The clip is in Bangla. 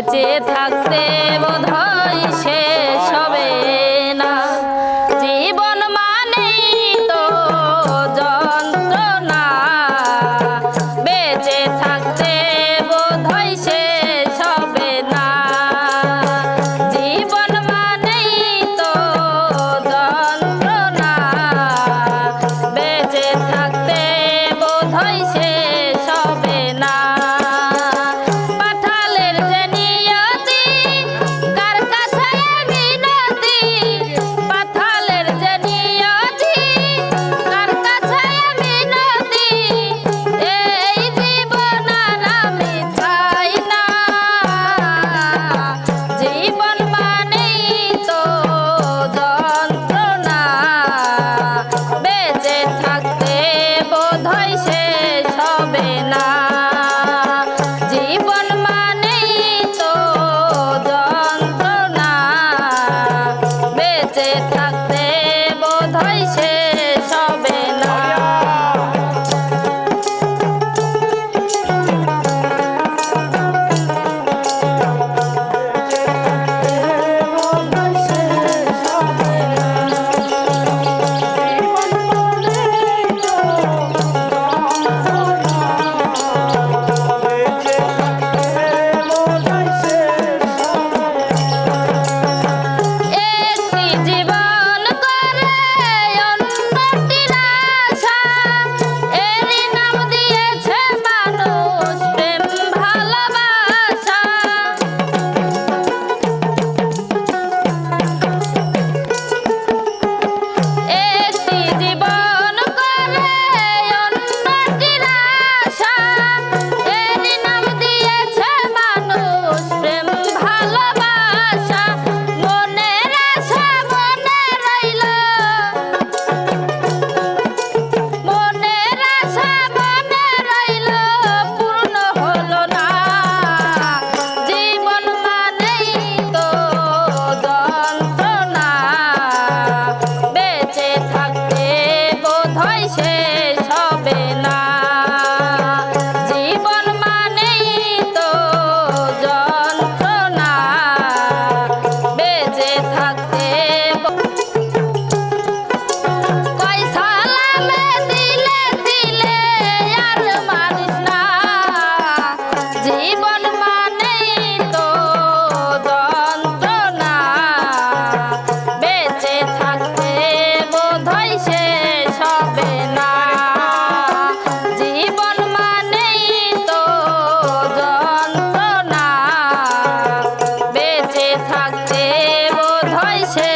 বেঁচে থাকতে বোধহয় শেষ হবে না। জীবন মানেই তো যন্ত্রণা। take back. 哎。